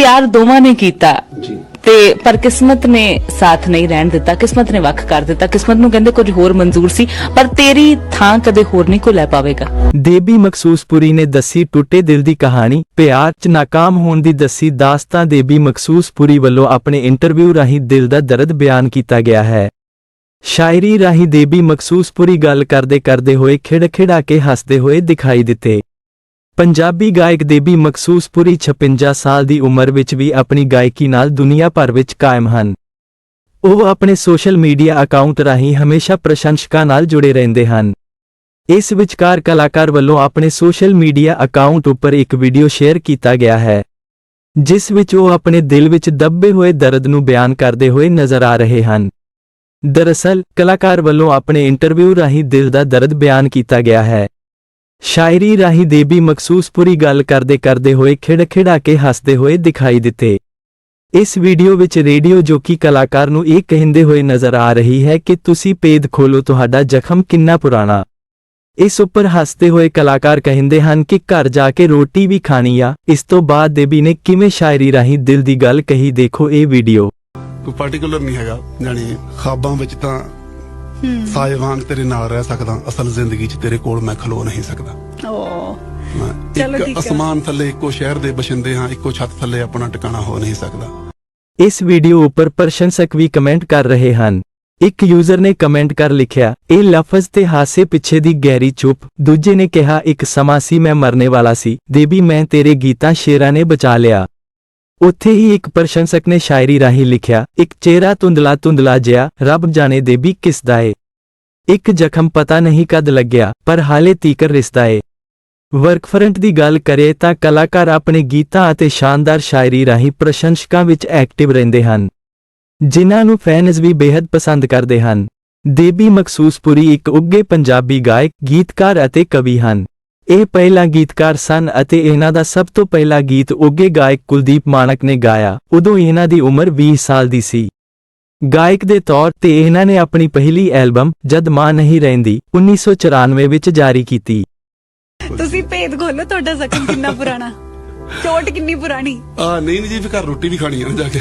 ਪਿਆਰ ਦੋਵਾਂ ਨੇ ਕੀਤਾ। ਜੀ। ਤੇ ਪਰ ਕਿਸਮਤ ਨੇ ਸਾਥ ਨਹੀਂ ਰਹਿਣ ਦਿੱਤਾ ਕਿਸਮਤ ਨੇ ਵੱਖ ਕਰ ਦਿੱਤਾ। ਕਿਸਮਤ ਨੂੰ ਕਹਿੰਦੇ ਕੁਝ ਹੋਰ ਮਨਜ਼ੂਰ ਸੀ ਪਰ ਤੇਰੀ ਥਾਂ ਕਦੇ ਹੋਰ ਨਹੀਂ ਕੋ ਲੈ ਪਾਵੇਗਾ। ਦੇਬੀ ਮਖਸੂਸਪੁਰੀ ਨੇ ਦੱਸੀ ਟੁੱਟੇ ਦਿਲ ਦੀ ਕਹਾਣੀ ਪਿਆਰ 'ਚ ਨਾਕਾਮ ਹੋਣ ਦੀ ਦੱਸੀ ਦਾਸਤਾਂ ਦੇਬੀ ਮਖਸੂਸਪੁਰੀ ਵੱਲੋਂ ਆਪਣੇ ਇੰਟਰਵਿਊ ਰਾਹੀਂ ਦਿਲ ਦਾ ਦਰਦ ਬਿਆਨ ਕੀਤਾ ਗਿਆ ਹੈ। ਸ਼ਾਇਰੀ ਰਾਹੀਂ ਦੇਬੀ ਮਖਸੂਸਪੁਰੀ ਗੱਲ ਕਰਦੇ ਕਰਦੇ ਹੋਏ ਖਿੜਖਿੜਾ ਕੇ ਹੱਸਦੇ ਹੋਏ ਦਿਖਾਈ ਦਿੱਤੇ। ਪੰਜਾਬੀ ਗਾਇਕ ਦੇਬੀ ਮਖਸੂਸਪੁਰੀ 56 ਸਾਲ ਦੀ ਉਮਰ ਵਿੱਚ ਵੀ ਆਪਣੀ ਗਾਇਕੀ ਨਾਲ ਦੁਨੀਆ ਭਰ ਵਿੱਚ ਕਾਇਮ ਹਨ। ਉਹ ਆਪਣੇ ਸੋਸ਼ਲ ਮੀਡੀਆ ਅਕਾਊਂਟ ਰਾਹੀਂ ਹਮੇਸ਼ਾ ਪ੍ਰਸ਼ੰਸਕਾਂ ਨਾਲ ਜੁੜੇ ਰਹਿੰਦੇ ਹਨ। ਇਸ ਵਿਚਕਾਰ ਕਲਾਕਾਰ ਵੱਲੋਂ ਆਪਣੇ ਸੋਸ਼ਲ ਮੀਡੀਆ ਅਕਾਊਂਟ ਉੱਪਰ ਇੱਕ ਵੀਡੀਓ ਸ਼ੇਅਰ ਕੀਤਾ ਗਿਆ ਹੈ, ਜਿਸ ਵਿੱਚ ਉਹ ਆਪਣੇ ਦਿਲ ਵਿੱਚ ਦੱਬੇ ਹੋਏ ਦਰਦ ਨੂੰ ਬਿਆਨ ਕਰਦੇ ਹੋਏ ਨਜ਼ਰ ਆ ਰਹੇ ਹਨ। ਦਰਅਸਲ, ਕਲਾਕਾਰ ਵੱਲੋਂ ਆਪਣੇ ਇੰਟਰਵਿਊ ਰਾਹੀਂ ਦਿਲ ਦਾ ਦਰਦ ਬਿਆਨ ਕੀਤਾ ਗਿਆ ਹੈ। ਸ਼ਾਇਰੀ ਰਾਹੀਂ ਦੇਬੀ ਮਖਸੂਸਪੁਰੀ ਗੱਲ ਕਰਦੇ ਕਰਦੇ ਹੋਏ ਖਿੜਖਿੜਾ ਕੇ ਹੱਸਦੇ ਹੋਏ ਦਿਖਾਈ ਦਿੱਤੇ। ਇਸ ਵੀਡੀਓ ਵਿੱਚ ਰੇਡੀਓ ਜੋਕੀ ਕਲਾਕਾਰ ਨੂੰ ਇਹ ਕਹਿੰਦੇ ਹੋਏ ਨਜ਼ਰ ਆ ਰਹੀ ਹੈ ਕਿ ਤੁਸੀਂ ਪੇਦ ਖੋਲੋ, ਤੁਹਾਡਾ ਜ਼ਖਮ ਕਿੰਨਾ ਪੁਰਾਣਾ। ਇਸ ਉੱਪਰ ਹੱਸਦੇ ਹੋਏ ਕਲਾਕਾਰ ਕਹਿੰਦੇ ਹਨ ਕਿ ਘਰ ਜਾ ਕੇ ਰੋਟੀ ਵੀ ਖਾਣੀ ਆ। ਇਸ ਤੋਂ ਬਾਅਦ ਦੇਬੀ ਨੇ ਕਿਵੇਂ ਸ਼ਾਇਰੀ ਰਾਹੀਂ ਦਿਲ ਦੀ ਗੱਲ ਕਹੀ ਦੇਖੋ ਇਹ ਵੀਡੀਓ। ਕੋਈ ਪਾਰਟਿਕੂਲਰ ਨਹੀਂ ਹੈਗਾ ਜਾਨੀ ਖਾਬਾਂ ਵਿੱਚ ਤਾਂ ਸਾਏ ਵਾਂਗ ਤੇਰੇ ਨਾਲ ਰਹਿ ਸਕਦਾ ਅਸਲ ਜ਼ਿੰਦਗੀ 'ਚ ਤੇਰੇ ਕੋਲ ਮੈਂ ਖਲੋ ਨਹੀਂ ਸਕਦਾ। ਓ ਚਲੋ ਠੀਕ ਇੱਕ ਹੈ। ਅਸਮਾਨ ਥੱਲੇ ਇੱਕੋ ਸ਼ਹਿਰ ਦੇ ਬਸ਼ਿੰਦੇ ਹਾਂ ਇੱਕੋ ਛੱਤ ਥੱਲੇ ਆਪਣਾ ਟਿਕਾਣਾ ਹੋ ਨਹੀਂ ਸਕਦਾ। ਇਸ ਵੀਡੀਓ ਉੱਪਰ ਪ੍ਰਸ਼ੰਸਕ ਵੀ ਕਮੈਂਟ ਕਰ ਰਹੇ ਹਨ। ਇੱਕ ਯੂਜ਼ਰ ਨੇ ਕਮੈਂਟ ਕਰ ਲਿਖਿਆ ਇਹ ਲਫ਼ਜ਼ ਤੇ ਹਾਸੇ ਪਿੱਛੇ ਦੀ ਗਹਿਰੀ ਚੁੱਪ। ਦੂਜੇ ਨੇ ਕਿਹਾ ਇੱਕ ਸਮਾਂ ਸੀ ਮੈਂ ਮਰਨੇ ਵਾਲਾ ਸੀ। ਦੇਬੀ ਮੈਂ ਤੇਰੇ ਗੀਤਾਂ ਸ਼ੇਰਾਂ ਨੇ ਬਚਾ ਲਿਆ। ਉੱਥੇ ਹੀ ਇੱਕ ਪ੍ਰਸ਼ੰਸਕ ਨੇ ਸ਼ਾਇਰੀ ਰਾਹੀਂ ਲਿਖਿਆ, ਇੱਕ ਚਿਹਰਾ ਧੁੰਦਲਾ ਧੁੰਦਲਾ ਜਿਹਾ, ਰੱਬ ਜਾਣੇ ਦੇਬੀ ਕਿਸ ਦਾ ਏ। ਇੱਕ ਜ਼ਖਮ ਪਤਾ ਨਹੀਂ ਕਦ ਲੱਗਿਆ, ਪਰ ਹਾਲੇ ਤੀਕਰ ਰਿਸਦਾ ਏ। ਵਰਕਫਰੰਟ ਦੀ ਗੱਲ ਕਰੇ ਤਾਂ ਕਲਾਕਾਰ ਆਪਣੇ ਗੀਤਾਂ ਅਤੇ ਸ਼ਾਨਦਾਰ ਸ਼ਾਇਰੀ ਰਾਹੀਂ ਪ੍ਰਸ਼ੰਸਕਾਂ ਵਿੱਚ ਐਕਟਿਵ ਰਹਿੰਦੇ ਹਨ। ਜਿਨ੍ਹਾਂ ਨੂੰ ਫੈਨਸ ਵੀ ਬੇहद ਪਸੰਦ ਕਰਦੇ ਹਨ। ਦੇਬੀ ਮਕਸੂਸਪੁਰੀ ਇੱਕ ਉੱਗੇ ਪੰਜਾਬੀ ਗਾਇਕ, ਗੀਤਕਾਰ ਅਤੇ ਕਵੀ ਹਨ। ਇਹ ਪਹਿਲਾ ਗੀਤਕਾਰ ਸਨ ਅਤੇ ਇਹਨਾਂ ਦਾ ਸਭ ਤੋਂ ਪਹਿਲਾ ਗੀਤ ਉੱਗੇ ਗਾਇਕ ਕੁਲਦੀਪ ਮਾਨਕ ਨੇ ਗਾਇਆ। ਉਦੋਂ ਇਹਨਾਂ ਦੀ ਉਮਰ 20 ਸਾਲ ਦੀ ਸੀ। ਗਾਇਕ ਦੇ ਤੌਰ ਤੇ ਇਹਨਾਂ ਨੇ ਆਪਣੀ ਪਹਿਲੀ ਐਲਬਮ ਜਦ ਮਾਂ ਨਹੀਂ ਰਹਿੰਦੀ 1994 ਵਿੱਚ ਜਾਰੀ ਕੀਤੀ। ਤੁਸੀਂ ਭੇਦ ਖੋਲੋ ਤੁਹਾਡਾ ਜ਼ਖਮ ਕਿੰਨਾ ਪੁਰਾਣਾ। ਚੋਟ ਕਿੰਨੀ ਪੁਰਾਣੀ। ਆ ਨਹੀਂ ਨਹੀਂ ਜੀ ਫਿਰ ਘਰ ਰੋਟੀ ਵੀ ਖਾਣੀ ਆ ਨਾ ਜਾ ਕੇ।